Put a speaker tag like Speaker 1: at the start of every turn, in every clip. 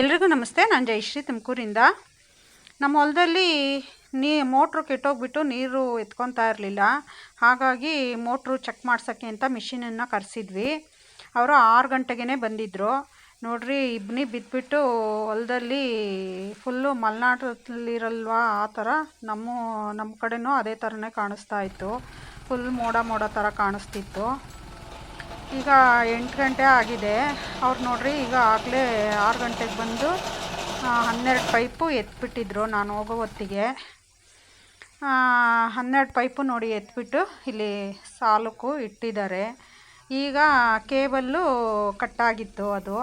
Speaker 1: ಎಲ್ರಿಗೂ ನಮಸ್ತೆ. ನಾನು ಜಯಶ್ರೀ ತುಮಕೂರಿಂದ. ನಮ್ಮ ಹೊಲದಲ್ಲಿ ನೀ, ಮೋಟ್ರು ಕೆಟ್ಟೋಗ್ಬಿಟ್ಟು ನೀರು ಎತ್ಕೊತಾ ಇರಲಿಲ್ಲ. ಹಾಗಾಗಿ ಮೋಟ್ರು ಚೆಕ್ ಮಾಡ್ಸೋಕ್ಕೆ ಅಂತ ಮಿಷಿನನ್ನು ಕರೆಸಿದ್ವಿ. ಅವರು ಆರು ಗಂಟೆಗೇ ಬಂದಿದ್ದರು ನೋಡ್ರಿ, ಇಬ್ನಿ ಬಿದ್ದುಬಿಟ್ಟು ಹೊಲದಲ್ಲಿ ಫುಲ್ಲು ಮಲೆನಾಡಲ್ಲಿರಲ್ವಾ ಆ ಥರ ನಮ್ಮ ನಮ್ಮ ಕಡೆನೂ ಅದೇ ಥರನೇ ಕಾಣಿಸ್ತಾ ಇತ್ತು. ಫುಲ್ ಮೋಡ ಮೋಡ ಥರ ಕಾಣಿಸ್ತಿತ್ತು. ಈಗ ಎಂಟು ಗಂಟೆ ಆಗಿದೆ. ಅವ್ರು ನೋಡ್ರಿ, ಈಗ ಆಗಲೇ ಆರು ಗಂಟೆಗೆ ಬಂದು ಹನ್ನೆರಡು ಪೈಪು ಎತ್ಬಿಟ್ಟಿದ್ರು ನಾನು ಹೋಗೋ ಹೊತ್ತಿಗೆ. ಹನ್ನೆರಡು ಪೈಪು ನೋಡಿ ಎತ್ಬಿಟ್ಟು ಇಲ್ಲಿ ಸಾಲುಕು ಇಟ್ಟಿದ್ದಾರೆ. ಈಗ ಕೇಬಲ್ಲು ಕಟ್ಟಾಗಿತ್ತು ಅದು.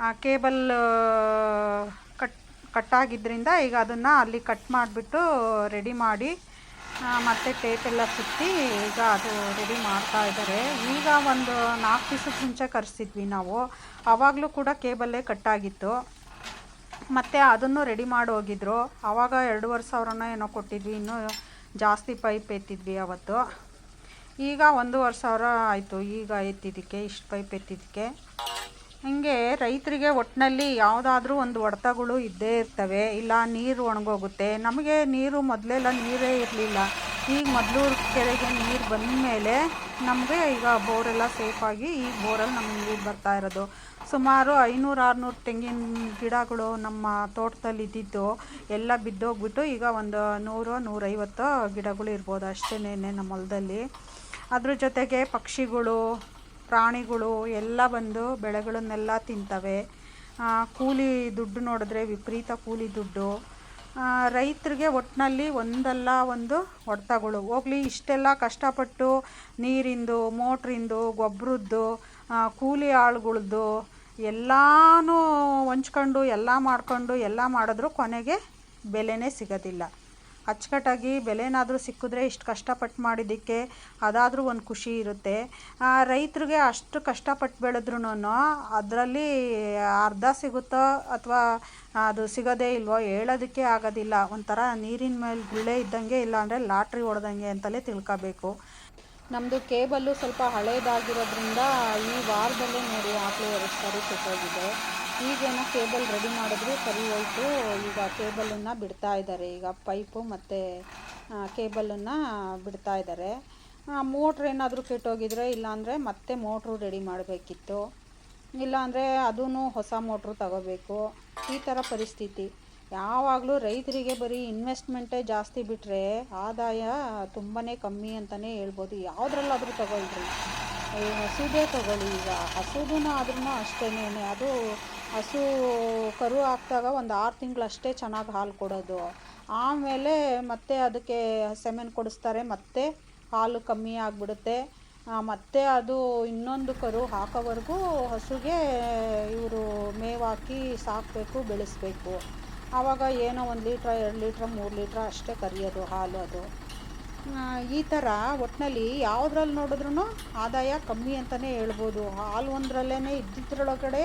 Speaker 1: ಆ, ಕೇಬಲ್ ಕಟ್ ಕಟ್ಟಾಗಿದ್ದರಿಂದ ಈಗ ಅದನ್ನು ಅಲ್ಲಿ ಕಟ್ ಮಾಡಿಬಿಟ್ಟು ರೆಡಿ ಮಾಡಿ ಮತ್ತೆ ಟೇಪ್ ಎಲ್ಲ ಸುತ್ತಿ ಈಗ ಅದು ರೆಡಿ ಮಾಡ್ತಾ ಇದ್ದಾರೆ. ಈಗ ಒಂದು ನಾಲ್ಕು ದಿವಸದ ಮುಂಚೆ ಕರೆಸಿದ್ವಿ ನಾವು. ಆವಾಗಲೂ ಕೂಡ ಕೇಬಲ್ಲೇ ಕಟ್ಟಾಗಿತ್ತು ಮತ್ತು ಅದನ್ನು ರೆಡಿ ಮಾಡಿ ಹೋಗಿದ್ರು. ಆವಾಗ ಎರಡೂವರೆ ಸಾವಿರನ ಏನೋ ಕೊಟ್ಟಿದ್ವಿ. ಇನ್ನೂ ಜಾಸ್ತಿ ಪೈಪ್ ಎತ್ತಿದ್ವಿ ಅವತ್ತು. ಈಗ ಒಂದೂವರೆ ಸಾವಿರ ಆಯಿತು. ಈಗ ಎತ್ತಿದ್ದಕ್ಕೆ, ಇಷ್ಟು ಪೈಪ್ ಎತ್ತಿದ್ದಕ್ಕೆ. ಹಿಂಗೆ ರೈತರಿಗೆ ಒಟ್ಟಿನಲ್ಲಿ ಯಾವುದಾದ್ರೂ ಒಂದು ಹೊಡೆತಗಳು ಇದ್ದೇ ಇರ್ತವೆ. ಇಲ್ಲ, ನೀರು ಒಣಗೋಗುತ್ತೆ. ನಮಗೆ ನೀರು ಮೊದಲೆಲ್ಲ ನೀರೇ ಇರಲಿಲ್ಲ. ಈಗ ಮೊದಲು ಕೆರೆಗೆ ನೀರು ಬಂದ ಮೇಲೆ ನಮಗೆ ಈಗ ಬೋರೆಲ್ಲ ಸೇಫಾಗಿ ಈ ಬೋರಲ್ಲಿ ನಮಗೆ ನೀರು ಬರ್ತಾ ಇರೋದು. ಸುಮಾರು ಐನೂರು, ಆರುನೂರು ತೆಂಗಿನ ಗಿಡಗಳು ನಮ್ಮ ತೋಟದಲ್ಲಿ ಇದ್ದಿದ್ದು ಎಲ್ಲ ಬಿದ್ದೋಗ್ಬಿಟ್ಟು ಈಗ ಒಂದು ನೂರು, ನೂರೈವತ್ತು ಗಿಡಗಳು ಇರ್ಬೋದು ಅಷ್ಟೇನೆ ನಮ್ಮ ಹೊಲದಲ್ಲಿ. ಅದ್ರ ಜೊತೆಗೆ ಪಕ್ಷಿಗಳು ಪ್ರಾಣಿಗಳು ಎಲ್ಲ ಬಂದು ಬೆಳೆಗಳನ್ನೆಲ್ಲ ತಿಂತವೆ. ಕೂಲಿ ದುಡ್ಡು ನೋಡಿದ್ರೆ ವಿಪರೀತ ಕೂಲಿ ದುಡ್ಡು. ರೈತರಿಗೆ ಒಟ್ಟಿನಲ್ಲಿ ಒಂದಲ್ಲ ಒಂದು ಹೊಡೆತಗಳು. ಹೋಗಲಿ, ಇಷ್ಟೆಲ್ಲ ಕಷ್ಟಪಟ್ಟು ನೀರಿಂದು, ಮೋಟ್ರಿಂದು ಗೊಬ್ಬರದ್ದು ಕೂಲಿ ಆಳುಗಳದ್ದು ಎಲ್ಲನೂ ಹೊಂಚ್ಕೊಂಡು, ಎಲ್ಲ ಮಾಡ್ಕೊಂಡು, ಎಲ್ಲ ಮಾಡಿದ್ರು ಕೊನೆಗೆ ಬೆಲೆನೇ ಸಿಗೋದಿಲ್ಲ. ಅಚ್ಚುಕಟ್ಟಾಗಿ ಬೆಲೆನಾದರೂ ಸಿಕ್ಕಿದ್ರೆ ಇಷ್ಟು ಕಷ್ಟಪಟ್ಟು ಮಾಡಿದ್ದಕ್ಕೆ ಅದಾದರೂ ಒಂದು ಖುಷಿ ಇರುತ್ತೆ. ರೈತರಿಗೆ ಅಷ್ಟು ಕಷ್ಟಪಟ್ಟು ಬೆಳೆದ್ರೂ ಅದರಲ್ಲಿ ಅರ್ಧ ಸಿಗುತ್ತೋ ಅಥವಾ ಅದು ಸಿಗೋದೇ ಇಲ್ವೋ ಹೇಳೋದಕ್ಕೆ ಆಗೋದಿಲ್ಲ. ಒಂಥರ ನೀರಿನ ಮೇಲೆ ಗುಳ್ಳೆ ಇದ್ದಂಗೆ ಇಲ್ಲಾಂದರೆ ಲಾಟ್ರಿ ಹೊಡೆದಂಗೆ ಅಂತಲೇ ತಿಳ್ಕೊಬೇಕು. ನಮ್ಮದು ಕೇಬಲ್ಲು ಸ್ವಲ್ಪ ಹಳೇದಾಗಿರೋದ್ರಿಂದ ಈ ವಾರದಲ್ಲೇ ನೋಡಿ ಆಗಲೇ ಎರಡು ಸಾರಿ ಕೆಟ್ಟೋಗಿದೆ ಈಗೇನೋ ಕೇಬಲ್ ರೆಡಿ ಮಾಡಿದ್ರು ಸರಿ ಹೋಯ್ತು. ಈಗ ಕೇಬಲನ್ನು ಬಿಡ್ತಾ ಇದ್ದಾರೆ. ಈಗ ಪೈಪು ಮತ್ತು ಕೇಬಲನ್ನು ಬಿಡ್ತಾ ಇದ್ದಾರೆ. ಮೋಟ್ರ್ ಏನಾದರೂ ಕೆಟ್ಟೋಗಿದ್ರೆ ಇಲ್ಲಾಂದರೆ ಮತ್ತೆ ಮೋಟ್ರು ರೆಡಿ ಮಾಡಬೇಕಿತ್ತು. ಇಲ್ಲಾಂದರೆ ಅದೂ ಹೊಸ ಮೋಟ್ರು ತಗೋಬೇಕು. ಈ ಥರ ಪರಿಸ್ಥಿತಿ. ಯಾವಾಗಲೂ ರೈತರಿಗೆ ಬರೀ ಇನ್ವೆಸ್ಟ್ಮೆಂಟೇ ಜಾಸ್ತಿ ಬಿಟ್ಟರೆ ಆದಾಯ ತುಂಬಾ ಕಮ್ಮಿ ಅಂತಲೇ ಹೇಳ್ಬೋದು. ಯಾವುದ್ರಲ್ಲಾದರೂ ತಗೊಳ್ರಿ. ಹಸುದೇ ತಗೊಳ್ಳಿ ಈಗ. ಹಸುದೂ ಆದ್ರೂ ಅಷ್ಟೇನೆ ಅದು ಹಸು ಕರು ಹಾಕಿದಾಗ ಒಂದು ಆರು ತಿಂಗಳು ಅಷ್ಟೇ ಚೆನ್ನಾಗಿ ಹಾಲು ಕೊಡೋದು. ಆಮೇಲೆ ಮತ್ತೆ ಅದಕ್ಕೆ ಸೆಮೆನ್ ಕೊಡಿಸ್ತಾರೆ. ಮತ್ತೆ ಹಾಲು ಕಮ್ಮಿ ಆಗಿಬಿಡುತ್ತೆ. ಮತ್ತೆ ಅದು ಇನ್ನೊಂದು ಕರು ಹಾಕೋವರೆಗೂ ಹಸುಗೆ ಇವರು ಮೇವಾಕಿ ಸಾಕಬೇಕು, ಬೆಳೆಸಬೇಕು. ಆವಾಗ ಏನೋ ಒಂದು ಲೀಟ್ರ್, ಎರಡು ಲೀಟ್ರ್, ಮೂರು ಲೀಟ್ರ್ ಅಷ್ಟೇ ಕರಿಯೋದು ಹಾಲು ಅದು ಈ ಥರ ಒಟ್ಟಿನಲ್ಲಿ ಯಾವುದ್ರಲ್ಲಿ ನೋಡಿದ್ರೂ ಆದಾಯ ಕಮ್ಮಿ ಅಂತಲೇ ಹೇಳ್ಬೋದು. ಹಾಲು ಒಂದರಲ್ಲೇ ಇದ್ದಿದ್ರೊಳಗಡೆ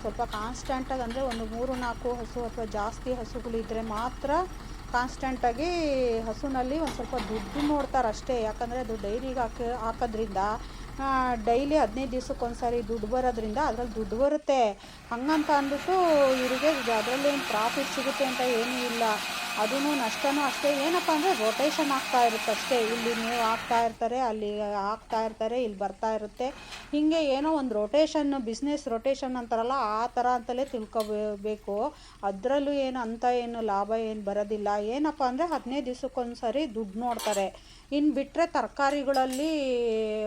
Speaker 1: ಸ್ವಲ್ಪ ಕಾನ್ಸ್ಟೆಂಟಾಗಿ ಅಂದರೆ ಒಂದು ಮೂರು, ನಾಲ್ಕು ಹಸು ಅಥವಾ ಜಾಸ್ತಿ ಹಸುಗಳಿದ್ದರೆ ಮಾತ್ರ ಕಾನ್ಸ್ಟೆಂಟಾಗಿ ಹಸುನಲ್ಲಿ ಒಂದು ಸ್ವಲ್ಪ ದುಡ್ಡು ನೋಡ್ತಾರೆ ಅಷ್ಟೇ ಯಾಕಂದರೆ ಅದು ಡೈರಿಗೆ ಹಾಕಿ ಹಾಕೋದ್ರಿಂದ ಡೈಲಿ ಹದಿನೈದು ದಿವ್ಸಕ್ಕೆ ಒಂದ್ಸರಿ ದುಡ್ಡು ಬರೋದ್ರಿಂದ ಅದ್ರಲ್ಲಿ ದುಡ್ಡು ಬರುತ್ತೆ. ಹಂಗಂತ ಅಂದ್ಬಿಟ್ಟು ಇವರಿಗೆ ಅದರಲ್ಲೇನು ಪ್ರಾಫಿಟ್ ಸಿಗುತ್ತೆ ಅಂತ ಏನೂ ಇಲ್ಲ. ಅದೂ ನಷ್ಟನೂ ಅಷ್ಟೇ. ಏನಪ್ಪ ಅಂದರೆ ರೊಟೇಷನ್ ಆಗ್ತಾ ಇರುತ್ತೆ ಅಷ್ಟೇ. ಇಲ್ಲಿ ನೀವು ಹಾಕ್ತಾ ಇರ್ತಾರೆ, ಅಲ್ಲಿ ಹಾಕ್ತಾ ಇರ್ತಾರೆ, ಇಲ್ಲಿ ಬರ್ತಾ ಇರುತ್ತೆ. ಹೀಗೆ ಏನೋ ಒಂದು ರೊಟೇಷನ್ ಬಿಸ್ನೆಸ್ ರೊಟೇಷನ್ ಅಂತಾರಲ್ಲ, ಆ ಥರ ಅಂತಲೇ ತಿಳ್ಕೊಬೇಕು. ಅದರಲ್ಲೂ ಏನು ಅಂತ ಏನು ಲಾಭ ಏನು ಬರೋದಿಲ್ಲ. ಏನಪ್ಪ ಅಂದರೆ ಹದಿನೈದು ದಿವ್ಸಕ್ಕೊಂದು ಸರಿ ದುಡ್ಡು ನೋಡ್ತಾರೆ. ಇನ್ನು ಬಿಟ್ಟರೆ ತರಕಾರಿಗಳಲ್ಲಿ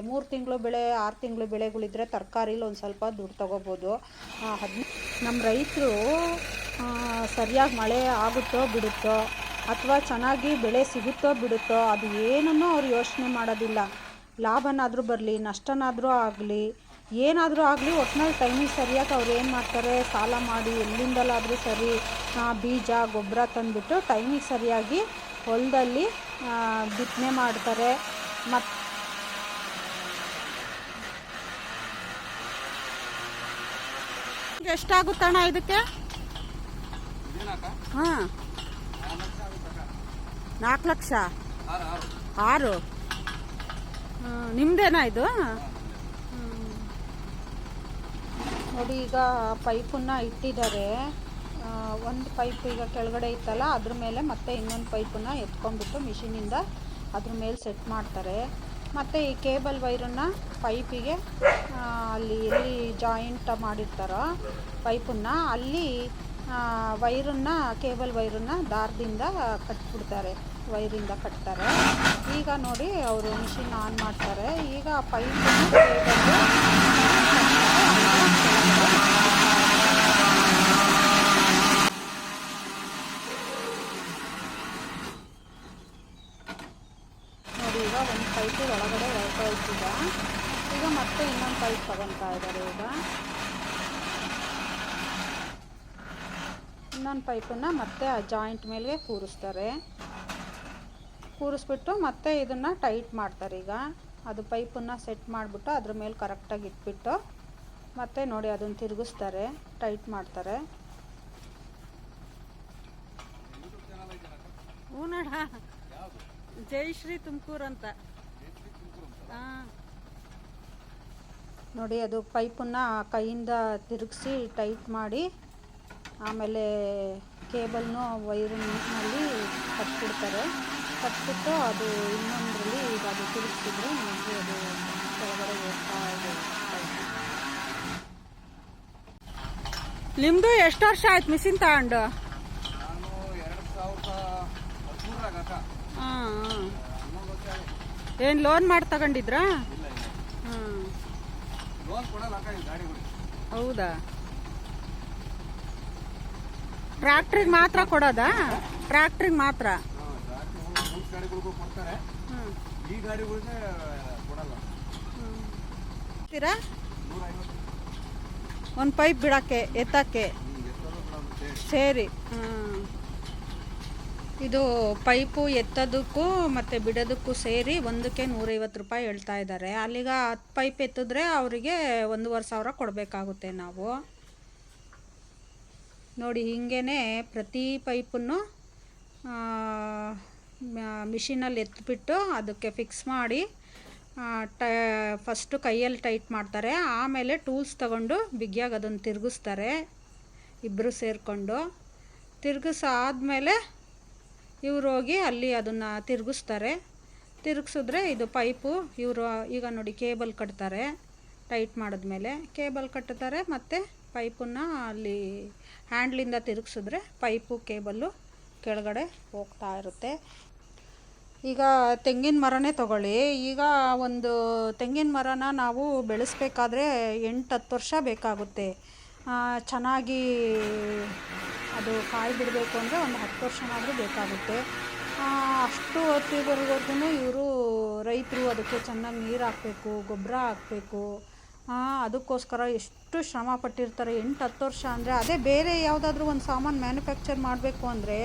Speaker 1: ಮೂರು ತಿಂಗಳು ಬೆಳೆ, ಆರು ತಿಂಗಳು ಬೆಳೆಗಳಿದ್ರೆ ತರಕಾರಿಲಿ ಒಂದು ಸ್ವಲ್ಪ ದುಡ್ಡು ತೊಗೋಬೋದು. ಹದಿನ ನಮ್ಮ ರೈತರು ಸರಿಯಾಗಿ ಮಳೆ ಆಗುತ್ತೋ ಬಿಡುತ್ತೋ ಅಥವಾ ಚೆನ್ನಾಗಿ ಬೆಳೆ ಸಿಗುತ್ತೋ ಬಿಡುತ್ತೋ ಅದು ಏನನ್ನೂ ಅವ್ರು ಯೋಚನೆ ಮಾಡೋದಿಲ್ಲ. ಲಾಭನಾದರೂ ಬರಲಿ, ನಷ್ಟನಾದರೂ ಆಗಲಿ, ಏನಾದರೂ ಆಗಲಿ ಒಟ್ಟಿನಲ್ಲಿ ಟೈಮಿಗೆ ಸರಿಯಾಗಿ ಅವ್ರು ಏನು ಮಾಡ್ತಾರೆ, ಸಾಲ ಮಾಡಿ ಎಲ್ಲಿಂದಲಾದರೂ ಸರಿ ಬೀಜ ಗೊಬ್ಬರ ತಂದುಬಿಟ್ಟು ಟೈಮಿಗೆ ಸರಿಯಾಗಿ ಹೊಲದಲ್ಲಿ ಬಿತ್ತನೆ ಮಾಡ್ತಾರೆ. ಮತ್ತು ಎಷ್ಟಾಗುತ್ತಣ್ಣ ಇದಕ್ಕೆ? ಹಾಂ. ನಾಲ್ಕು ಲಕ್ಷ? ಆರು ನಿಮ್ದೇನಾ ಇದು? ನೋಡಿ ಈಗ ಪೈಪನ್ನ ಇಟ್ಟಿದ್ದಾರೆ. ಒಂದು ಪೈಪ್ ಈಗ ಕೆಳಗಡೆ ಇತ್ತಲ್ಲ, ಅದ್ರ ಮೇಲೆ ಮತ್ತೆ ಇನ್ನೊಂದು ಪೈಪನ್ನ ಎತ್ಕೊಂಡ್ಬಿಟ್ಟು ಮಿಷಿನಿಂದ ಅದ್ರ ಮೇಲೆ ಸೆಟ್ ಮಾಡ್ತಾರೆ. ಮತ್ತು ಈ ಕೇಬಲ್ ವೈರನ್ನು ಪೈಪಿಗೆ ಅಲ್ಲಿ ಎಲ್ಲಿ ಜಾಯಿಂಟ್ ಮಾಡಿರ್ತಾರೋ ಪೈಪನ್ನು, ಅಲ್ಲಿ ವೈರನ್ನು, ಕೇಬಲ್ ವೈರನ್ನು ದಾರದಿಂದ ಕಟ್ಬಿಡ್ತಾರೆ, ವೈರಿಂದ ಕಟ್ತಾರೆ. ಈಗ ನೋಡಿ ಅವರು ಮಿಷಿನ್ ಆನ್ ಮಾಡ್ತಾರೆ. ಈಗ ಪೈಪನ್ನು ಕೇಬಲ್ ನೋಡಿ ಈಗ ಒಂದು ಪೈಪು ಒಳಗಡೆ ಹೊರಟೋಯ್ತಿದೆ ಈಗ ಮತ್ತೆ ಇನ್ನೊಂದು ಪೈಪ್ ತಗೊತಾ ಇದ್ದಾರೆ ಈಗ. ಇನ್ನೊಂದು ಪೈಪನ್ನು ಮತ್ತೆ ಆ ಜಾಯಿಂಟ್ ಮೇಲೆ ಕೂರಿಸ್ತಾರೆ. ಕೂರಿಸ್ಬಿಟ್ಟು ಮತ್ತೆ ಇದನ್ನು ಟೈಟ್ ಮಾಡ್ತಾರೆ ಈಗ. ಅದು ಪೈಪನ್ನು ಸೆಟ್ ಮಾಡಿಬಿಟ್ಟು ಅದ್ರ ಮೇಲೆ ಕರೆಕ್ಟಾಗಿ ಇಟ್ಬಿಟ್ಟು ಮತ್ತೆ ನೋಡಿ ಅದನ್ನು ತಿರುಗಿಸ್ತಾರೆ ಟೈಟ್ ಮಾಡ್ತಾರೆ. ಹ್ಞೂ ನೋಡ. ಜಯಶ್ರೀ ತುಮಕೂರು ಅಂತ? ಹಾಂ. ನೋಡಿ ಅದು ಪೈಪನ್ನ ಕೈಯಿಂದ ತಿರುಗಿಸಿ ಟೈಟ್ ಮಾಡಿ ಆಮೇಲೆ ಕೇಬಲ್ನು ವೈರಿನಲ್ಲಿ ಕಟ್ಬಿಡ್ತಾರೆ. ಕಟ್ಬಿಟ್ಟು ಅದು ಇನ್ನೊಂದರಲ್ಲಿ ಈಗ ಅದು ತಿರುಗಿಸಿದ್ರೆ ನಮಗೆ ಅದು ಕೆಳಗಡೆ ಹೋಗ್ತಾ ಇದೆ. ನಿಮ್ಮದು ಎಷ್ಟು ವರ್ಷ ಆಯ್ತು ಮಿಷಿನ್ ತಗೊಂಡು? ಹಾಂ. ಏನು ಲೋನ್ ಮಾಡಿ ತಗೊಂಡಿದ್ರಾ
Speaker 2: ಇಲ್ಲ ಇಲ್ಲ
Speaker 1: ಹಾಂ
Speaker 2: ಲೋನ್ ಕೊಡಲ್ಲ ಅಕ್ಕ ಈ ಗಾಡಿಗಳು
Speaker 1: ಹೌದಾ? ಟ್ರ್ಯಾಕ್ಟ್ರಿಗೆ ಮಾತ್ರ ಕೊಡೋದಾ? ಟ್ರ್ಯಾಕ್ಟ್ರಿಗೆ ಮಾತ್ರ? ಒಂದ್
Speaker 2: ಈ ಗಾಡಿಗಳಿಗೆ ಕೊಡಲ್ಲ.
Speaker 1: ಪೈಪ್ ಬಿಡಕ್ಕೆ ಎತ್ತಕ್ಕೆ? ಸೇರಿ. ಹ್ಮ್. ಇದು ಪೈಪು ಎತ್ತೋದಕ್ಕೂ ಮತ್ತು ಬಿಡೋದಕ್ಕೂ ಸೇರಿ ಒಂದಕ್ಕೆ ನೂರೈವತ್ತು ರೂಪಾಯಿ ಹೇಳ್ತಾ ಇದ್ದಾರೆ. ಅಲ್ಲಿಗ ಹತ್ತು ಪೈಪ್ ಎತ್ತಿದ್ರೆ ಅವರಿಗೆ ಒಂದೂವರೆ ಸಾವಿರ ಕೊಡಬೇಕಾಗುತ್ತೆ ನಾವು. ನೋಡಿ ಹಿಂಗೇ ಪ್ರತಿ ಪೈಪನ್ನು ಮಿಷಿನಲ್ಲಿ ಎತ್ತಿಬಿಟ್ಟು ಅದಕ್ಕೆ ಫಿಕ್ಸ್ ಮಾಡಿ ಟ, ಫಸ್ಟು ಕೈಯಲ್ಲಿ ಟೈಟ್ ಮಾಡ್ತಾರೆ. ಆಮೇಲೆ ಟೂಲ್ಸ್ ತಗೊಂಡು ಬಿಗಿಯಾಗಿ ಅದನ್ನು ತಿರುಗಿಸ್ತಾರೆ ಇಬ್ಬರು ಸೇರಿಕೊಂಡು. ತಿರುಗಿಸಾದ್ಮೇಲೆ ಇವ್ರು ಹೋಗಿ ಅಲ್ಲಿ ಅದನ್ನು ತಿರುಗಿಸ್ತಾರೆ. ತಿರುಗಿಸಿದ್ರೆ ಇದು ಪೈಪು, ಇವರು ಈಗ ನೋಡಿ ಕೇಬಲ್ ಕಟ್ತಾರೆ, ಟೈಟ್ ಮಾಡಿದ್ಮೇಲೆ ಕೇಬಲ್ ಕಟ್ತಾರೆ ಮತ್ತು ಪೈಪನ್ನು ಅಲ್ಲಿ ಹ್ಯಾಂಡ್ಲಿಂದ ತಿರುಗಿಸಿದ್ರೆ ಪೈಪು, ಕೇಬಲ್ಲು ಕೆಳಗಡೆ ಹೋಗ್ತಾ ಇರುತ್ತೆ. ಈಗ ತೆಂಗಿನ ಮರನೇ ತಗೊಳ್ಳಿ. ಈಗ ಒಂದು ತೆಂಗಿನ ಮರನ ನಾವು ಬೆಳೆಸಬೇಕಾದ್ರೆ ಎಂಟು ಹತ್ತು ವರ್ಷ ಬೇಕಾಗುತ್ತೆ. ಚೆನ್ನಾಗಿ ಅದು ಕಾಯಿ ಬಿಡಬೇಕು ಅಂದರೆ ಒಂದು ಹತ್ತು ವರ್ಷನಾದರೂ ಬೇಕಾಗುತ್ತೆ. ಅಷ್ಟು ಹೊತ್ತಿವರೆಗೂ ಇವರು ರೈತರು ಅದಕ್ಕೆ ಚೆನ್ನಾಗಿ ನೀರು ಹಾಕಬೇಕು ಗೊಬ್ಬರ ಹಾಕಬೇಕು. ಅದಕ್ಕೋಸ್ಕರ ಎಷ್ಟು ಶ್ರಮ ಪಟ್ಟಿರ್ತಾರೆ. ಎಂಟು ಹತ್ತು ವರ್ಷ ಅಂದರೆ ಅದೇ ಬೇರೆ ಯಾವುದಾದ್ರೂ ಒಂದು ಸಾಮಾನು ಮ್ಯಾನುಫ್ಯಾಕ್ಚರ್ ಮಾಡಬೇಕು ಅಂದರೆ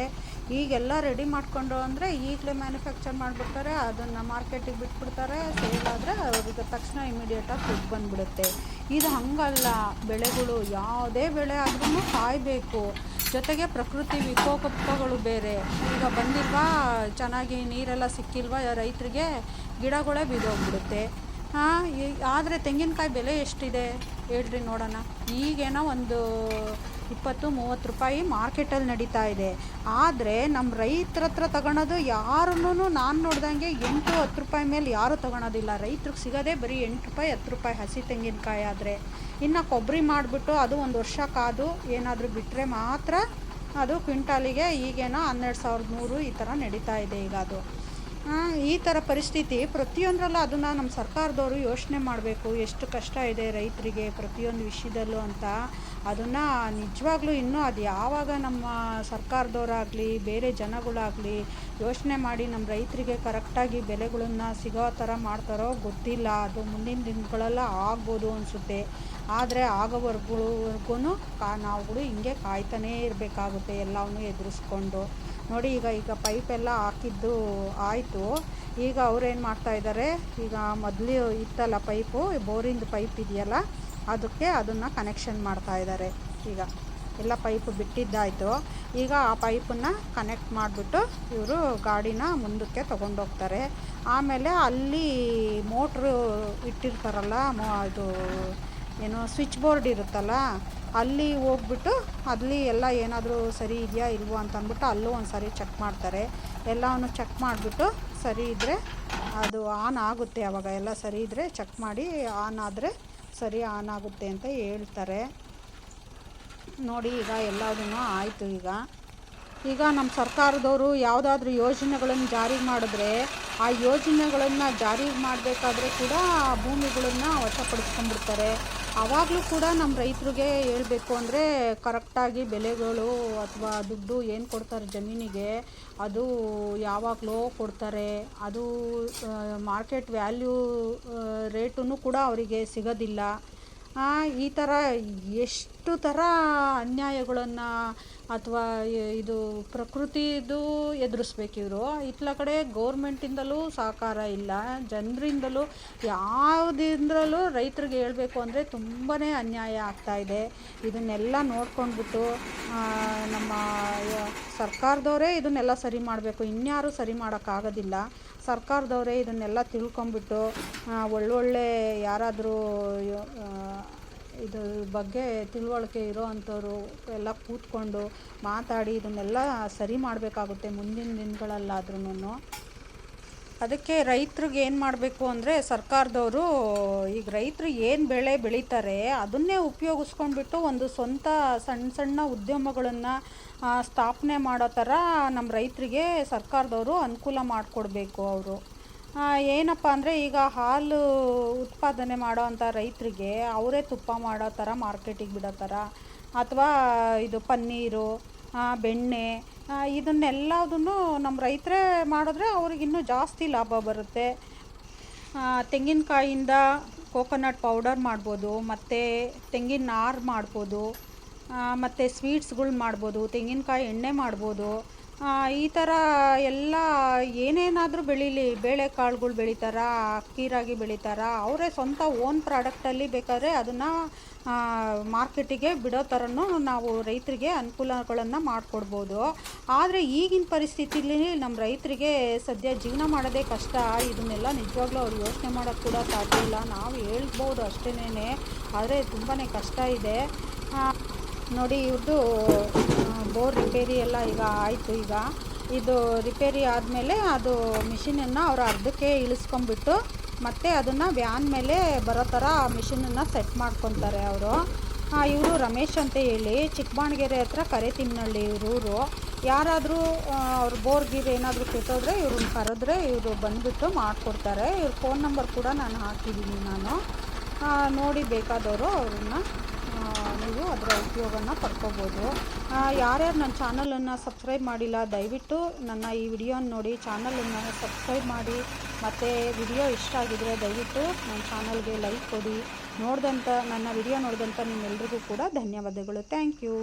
Speaker 1: ಈಗೆಲ್ಲ ರೆಡಿ ಮಾಡಿಕೊಂಡು ಅಂದರೆ ಈಗಲೇ ಮ್ಯಾನುಫ್ಯಾಕ್ಚರ್ ಮಾಡಿಬಿಡ್ತಾರೆ, ಅದನ್ನು ಮಾರ್ಕೆಟಿಗೆ ಬಿಟ್ಬಿಡ್ತಾರೆ, ಸೇಲ್ ಆದರೆ ಅವ್ರಿಗೆ ತಕ್ಷಣ ಇಮಿಡಿಯೇಟಾಗಿ ದುಡ್ಡು ಬಂದುಬಿಡುತ್ತೆ. ಇದು ಹಂಗಲ್ಲ. ಬೆಳೆಗಳು ಯಾವುದೇ ಬೆಳೆ ಆದ್ರೂ ಕಾಯಬೇಕು. ಜೊತೆಗೆ ಪ್ರಕೃತಿ ವಿಕೋಪಗಳು ಬೇರೆ. ಈಗ ಬಂದಿಲ್ವಾ? ಚೆನ್ನಾಗಿ ನೀರೆಲ್ಲ ಸಿಕ್ಕಿಲ್ವಾ? ರೈತರಿಗೆ ಗಿಡಗಳೇ ಬಿದ್ದೋಗ್ಬಿಡುತ್ತೆ. ಹಾಂ ಆದರೆ ತೆಂಗಿನಕಾಯಿ ಬೆಲೆ ಎಷ್ಟಿದೆ? ಹೇಳ್ರಿ ನೋಡೋಣ. ಈಗೇನೋ ಒಂದು ಇಪ್ಪತ್ತು, ಮೂವತ್ತು ರೂಪಾಯಿ ಮಾರ್ಕೆಟಲ್ಲಿ ನಡೀತಾ ಇದೆ. ಆದರೆ ನಮ್ಮ ರೈತರ ಹತ್ರ ತಗೊಳೋದು ಯಾರನ್ನೂ ನಾನು ನೋಡ್ದಂಗೆ ಎಂಟು, ಹತ್ತು ರೂಪಾಯಿ ಮೇಲೆ ಯಾರೂ ತಗೊಳೋದಿಲ್ಲ. ರೈತ್ರಿಗೆ ಸಿಗೋದೇ ಬರೀ ಎಂಟು ರೂಪಾಯಿ, ಹತ್ತು ರೂಪಾಯಿ ಹಸಿ ತೆಂಗಿನಕಾಯಿ ಆದರೆ. ಇನ್ನು ಕೊಬ್ಬರಿ ಮಾಡಿಬಿಟ್ಟು ಅದು ಒಂದು ವರ್ಷ ಕಾದು ಏನಾದರೂ ಬಿಟ್ಟರೆ ಮಾತ್ರ ಅದು ಕ್ವಿಂಟಾಲಿಗೆ ಈಗೇನೋ ಹನ್ನೆರಡು ಸಾವಿರದ ನೂರು ಈ ಥರ ನಡೀತಾ ಇದೆ ಈಗ ಅದು. ಈ ಥರ ಪರಿಸ್ಥಿತಿ, ಪ್ರತಿಯೊಂದರಲ್ಲೂ ಅದನ್ನು ನಮ್ಮ ಸರ್ಕಾರದವರು ಯೋಚನೆ ಮಾಡಬೇಕು. ಎಷ್ಟು ಕಷ್ಟ ಇದೆ ರೈತರಿಗೆ ಪ್ರತಿಯೊಂದು ವಿಷಯದಲ್ಲೂ ಅಂತ. ಅದನ್ನು ನಿಜವಾಗ್ಲೂ ಇನ್ನೂ ಅದು ಯಾವಾಗ ನಮ್ಮ ಸರ್ಕಾರದವರಾಗಲಿ, ಬೇರೆ ಜನಗಳಾಗಲಿ ಯೋಚನೆ ಮಾಡಿ ನಮ್ಮ ರೈತರಿಗೆ ಕರೆಕ್ಟಾಗಿ ಬೆಲೆಗಳನ್ನು ಸಿಗೋ ಥರ ಮಾಡ್ತಾರೋ ಗೊತ್ತಿಲ್ಲ. ಅದು ಮುಂದಿನ ದಿನಗಳೆಲ್ಲ ಆಗ್ಬೋದು ಅನಿಸುತ್ತೆ. ಆದರೆ ಆಗೋವರೆಗೂ ಕಾ, ನಾವುಗಳು ಹಿಂಗೆ ಕಾಯ್ತಾನೇ ಇರಬೇಕಾಗುತ್ತೆ. ಎಲ್ಲವನ್ನೂ ಎದುರಿಸ್ಕೊಂಡು. ನೋಡಿ, ಈಗ ಈಗ ಪೈಪೆಲ್ಲ ಹಾಕಿದ್ದು ಆಯಿತು. ಈಗ ಅವ್ರೇನು ಮಾಡ್ತಾ ಇದ್ದಾರೆ ಈಗ ಮೊದಲು ಇತ್ತಲ್ಲ ಪೈಪು ಬೋರಿಂದು ಪೈಪ್ ಇದೆಯಲ್ಲ, ಅದಕ್ಕೆ ಅದನ್ನು ಕನೆಕ್ಷನ್ ಮಾಡ್ತಾ ಇದ್ದಾರೆ ಈಗ ಎಲ್ಲ ಪೈಪು ಬಿಟ್ಟಿದ್ದಾಯಿತು. ಈಗ ಆ ಪೈಪನ್ನು ಕನೆಕ್ಟ್ ಮಾಡಿಬಿಟ್ಟು ಇವರು ಗಾಡಿನ ಮುಂದಕ್ಕೆ ತೊಗೊಂಡೋಗ್ತಾರೆ ಆಮೇಲೆ ಅಲ್ಲಿ ಮೋಟ್ರು ಇಟ್ಟಿರ್ತಾರಲ್ಲ, ಮೋ ಇದು ಏನೋ ಸ್ವಿಚ್ ಬೋರ್ಡ್ ಇರುತ್ತಲ್ಲ, ಅಲ್ಲಿ ಹೋಗ್ಬಿಟ್ಟು ಅಲ್ಲಿ ಎಲ್ಲ ಏನಾದರೂ ಸರಿ ಇದೆಯಾ ಇಲ್ವೋ ಅಂತ ಅಂದ್ಬಿಟ್ಟು ಅಲ್ಲೂ ಒಂದು ಸಾರಿ ಚೆಕ್ ಮಾಡ್ತಾರೆ. ಎಲ್ಲವನ್ನು ಚೆಕ್ ಮಾಡಿಬಿಟ್ಟು ಸರಿ ಇದ್ದರೆ ಅದು ಆನ್ ಆಗುತ್ತೆ ಅವಾಗ ಎಲ್ಲ ಸರಿ ಇದ್ದರೆ ಚೆಕ್ ಮಾಡಿ ಆನ್ ಆದರೆ ಸರಿ ಆನ್ ಆಗುತ್ತೆ ಅಂತ ಹೇಳ್ತಾರೆ. ನೋಡಿ ಈಗ ಎಲ್ಲದೂ ಆಯಿತು ಈಗ. ಈಗ ನಮ್ಮ ಸರ್ಕಾರದವರು ಯಾವುದಾದ್ರೂ ಯೋಜನೆಗಳನ್ನು ಜಾರಿಗೆ ಮಾಡಿದ್ರೆ, ಆ ಯೋಜನೆಗಳನ್ನು ಜಾರಿಗೆ ಮಾಡಬೇಕಾದ್ರೆ ಕೂಡ ಆ ಭೂಮಿಗಳನ್ನು ವಶಪಡಿಸ್ಕೊಂಡ್ಬಿಡ್ತಾರೆ. ಆವಾಗಲೂ ಕೂಡ ನಮ್ಮ ರೈತರಿಗೆ ಹೇಳಬೇಕು ಅಂದರೆ ಕರೆಕ್ಟಾಗಿ ಬೆಲೆಗಳು ಅಥವಾ ದುಡ್ಡು ಏನು ಕೊಡ್ತಾರೆ ಜಮೀನಿಗೆ, ಅದು ಯಾವಾಗಲೋ ಕೊಡ್ತಾರೆ. ಅದು ಮಾರ್ಕೆಟ್ ವ್ಯಾಲ್ಯೂ ರೇಟೂ ಕೂಡ ಅವರಿಗೆ ಸಿಗೋದಿಲ್ಲ. ಈ ಥರ ಎಷ್ಟು ಥರ ಅನ್ಯಾಯಗಳನ್ನು ಅಥವಾ ಇದು ಪ್ರಕೃತಿದು ಎದುರಿಸ್ಬೇಕು ಇವರು ಇತ್ಲ ಕಡೆ ಗೌರ್ಮೆಂಟಿಂದಲೂ ಸಹಕಾರ ಇಲ್ಲ. ಜನರಿಂದಲೂ ಯಾವುದಿಂದಲೂ ರೈತರಿಗೆ ಹೇಳಬೇಕು ಅಂದರೆ ತುಂಬಾ ಅನ್ಯಾಯ ಆಗ್ತಾಯಿದೆ ಇದನ್ನೆಲ್ಲ ನೋಡ್ಕೊಂಡ್ಬಿಟ್ಟು ನಮ್ಮ ಸರ್ಕಾರದವರೇ ಇದನ್ನೆಲ್ಲ ಸರಿ ಮಾಡಬೇಕು. ಇನ್ಯಾರೂ ಸರಿ ಮಾಡೋಕ್ಕಾಗೋದಿಲ್ಲ. ಸರ್ಕಾರದವರೇ ಇದನ್ನೆಲ್ಲ ತಿಳ್ಕೊಂಬಿಟ್ಟು ಒಳ್ಳೊಳ್ಳೆ ಯಾರಾದರೂ ಇದ್ರ ಬಗ್ಗೆ ತಿಳುವಳಿಕೆ ಇರೋ ಅಂಥವ್ರು ಎಲ್ಲ ಕೂತ್ಕೊಂಡು ಮಾತಾಡಿ ಇದನ್ನೆಲ್ಲ ಸರಿ ಮಾಡಬೇಕಾಗುತ್ತೆ ಮುಂದಿನ ದಿನಗಳಲ್ಲಾದ್ರೂ ಅದಕ್ಕೆ ರೈತ್ರಿಗೆ ಏನು ಮಾಡಬೇಕು ಅಂದರೆ ಸರ್ಕಾರದವರು ಈಗ ರೈತರು ಏನು ಬೆಳೆ ಬೆಳೀತಾರೆ ಅದನ್ನೇ ಉಪಯೋಗಿಸ್ಕೊಂಡ್ಬಿಟ್ಟು ಒಂದು ಸ್ವಂತ ಸಣ್ಣ ಸಣ್ಣ ಉದ್ಯಮಗಳನ್ನು ಸ್ಥಾಪನೆ ಮಾಡೋ ಥರ ನಮ್ಮ ರೈತರಿಗೆ ಸರ್ಕಾರದವರು ಅನುಕೂಲ ಮಾಡಿಕೊಡ್ಬೇಕು ಅವರು. ಏನಪ್ಪ ಅಂದರೆ ಈಗ ಹಾಲು ಉತ್ಪಾದನೆ ಮಾಡೋ ಅಂಥ ರೈತರಿಗೆ ಅವರೇ ತುಪ್ಪ ಮಾಡೋ ಥರ ಮಾರ್ಕೆಟಿಗೆ ಬಿಡೋ ಥರ, ಅಥವಾ ಇದು ಪನ್ನೀರು ಬೆಣ್ಣೆ ಇದನ್ನೆಲ್ಲದನ್ನು ನಮ್ಮ ರೈತರೇ ಮಾಡಿದ್ರೆ ಅವ್ರಿಗಿನ್ನೂ ಜಾಸ್ತಿ ಲಾಭ ಬರುತ್ತೆ. ತೆಂಗಿನಕಾಯಿಂದ ಕೋಕೋನಟ್ ಪೌಡರ್ ಮಾಡ್ಬೋದು, ಮತ್ತು ತೆಂಗಿನ ನಾರು ಮಾಡ್ಬೋದು ಮತ್ತು ಸ್ವೀಟ್ಸ್ಗಳು ಮಾಡ್ಬೋದು, ತೆಂಗಿನಕಾಯಿ ಎಣ್ಣೆ ಮಾಡ್ಬೋದು ಈ ಥರ ಎಲ್ಲ ಏನೇನಾದರೂ ಬೆಳೀಲಿ. ಬೇಳೆಕಾಳುಗಳು ಬೆಳೀತಾರ ಅಕ್ಕಿ ರಾಗಿ ಬೆಳೀತಾರ, ಅವರೇ ಸ್ವಂತ ಓನ್ ಪ್ರಾಡಕ್ಟಲ್ಲಿ ಬೇಕಾದ್ರೆ ಅದನ್ನು ಮಾರ್ಕೆಟಿಗೆ ಬಿಡೋ ಥರನೂ ನಾವು ರೈತರಿಗೆ ಅನುಕೂಲಗಳನ್ನು ಮಾಡಿಕೊಡ್ಬೋದು. ಆದರೆ ಈಗಿನ ಪರಿಸ್ಥಿತಿಲಿ ನಮ್ಮ ರೈತರಿಗೆ ಸದ್ಯ ಜೀವನ ಮಾಡೋದೇ ಕಷ್ಟ. ಇದನ್ನೆಲ್ಲ ನಿಜವಾಗ್ಲೂ ಅವ್ರು ಯೋಚನೆ ಮಾಡೋಕ್ಕೆ ಕೂಡ ಸಾಧ್ಯ ಇಲ್ಲ. ನಾವು ಹೇಳ್ಬೋದು ಅಷ್ಟೇನೆ ಆದರೆ ತುಂಬಾ ಕಷ್ಟ ಇದೆ. ನೋಡಿ ಇವ್ರದ್ದು ಬೋರ್ ರಿಪೇರಿ ಎಲ್ಲ ಈಗ ಆಯಿತು ಈಗ. ಇದು ರಿಪೇರಿ ಆದಮೇಲೆ ಅದು ಮಿಷಿನನ್ನು ಅವರು ಅರ್ಧಕ್ಕೆ ಇಳಿಸ್ಕೊಂಬಿಟ್ಟು ಮತ್ತೆ ಅದನ್ನು ವ್ಯಾನ್ ಮೇಲೆ ಬರೋ ಥರ ಮಿಷಿನನ್ನು ಸೆಟ್ ಮಾಡ್ಕೊತಾರೆ ಅವರು. ಇವರು ರಮೇಶ್ ಅಂತ ಹೇಳಿ, ಚಿಕ್ಕಬಾಣಗೆರೆ ಹತ್ರ ಕರೆತಿಮ್ನಳ್ಳಿ ಇವರು ಊರು. ಯಾರಾದರೂ ಅವ್ರ ಬೋರ್ ಗೀರ್ ಏನಾದರೂ ಕೆಟ್ಟೋದ್ರೆ ಇವ್ರನ್ನ ಕರೆದ್ರೆ ಇವರು ಬಂದುಬಿಟ್ಟು ಮಾಡಿಕೊಡ್ತಾರೆ. ಇವ್ರ ಫೋನ್ ನಂಬರ್ ಕೂಡ ನಾನು ಹಾಕಿದ್ದೀನಿ ನಾನು. ನೋಡಿ ಬೇಕಾದವರು ಅವ್ರನ್ನ. ನೀವು ಅದರ ಉಪಯೋಗನ ಪಡ್ಕೋಬೋದು. ಯಾರ್ಯಾರು ನನ್ನ ಚಾನಲನ್ನು ಸಬ್ಸ್ಕ್ರೈಬ್ ಮಾಡಿಲ್ಲ, ದಯವಿಟ್ಟು ನನ್ನ ಈ ವಿಡಿಯೋನ ನೋಡಿ, ಚಾನಲನ್ನು ಸಬ್ಸ್ಕ್ರೈಬ್ ಮಾಡಿ, ಮತ್ತು ವಿಡಿಯೋ ಇಷ್ಟ ಆಗಿದರೆ ದಯವಿಟ್ಟು ನನ್ನ ಚಾನಲ್ಗೆ ಲೈಕ್ ಕೊಡಿ. ನೋಡಿದಂಥ ನನ್ನ ವಿಡಿಯೋ ನೋಡಿದಂಥ ನಿಮ್ಮೆಲ್ರಿಗೂ ಕೂಡ ಧನ್ಯವಾದಗಳು. Thank you.